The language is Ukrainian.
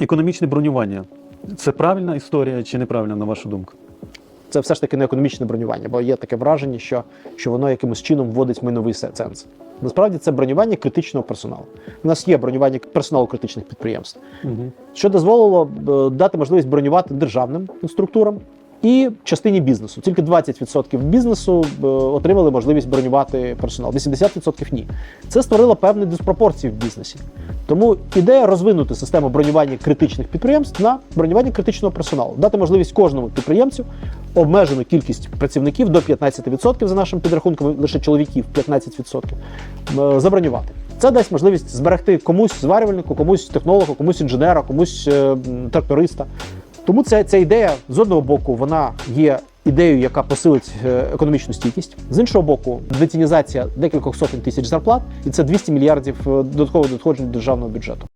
Економічне бронювання це правильна історія чи неправильна, на вашу думку? Це все ж таки не економічне бронювання, бо є таке враження, що, що воно якимось чином вводить майновий сенс. Насправді це бронювання критичного персоналу. У нас є бронювання персоналу критичних підприємств, Угу. що дозволило е, дати можливість бронювати державним структурам і частині бізнесу. Тільки 20% бізнесу е, отримали можливість бронювати персонал, 80% ні. Це створило певні диспропорції в бізнесі. Тому ідея розвинути систему бронювання критичних підприємств на бронювання критичного персоналу, дати можливість кожному підприємцю обмежену кількість працівників до 15% за нашим підрахунком, лише чоловіків 15% е, забронювати. Це дасть можливість зберегти комусь зварювальнику, комусь технологу, комусь інженера, комусь е, тракториста. Тому ця, ця ідея з одного боку вона є ідеєю, яка посилить е, економічну стійкість. З іншого боку, детінізація декількох сотень тисяч зарплат, і це 200 мільярдів е, додаткових надходжень державного бюджету.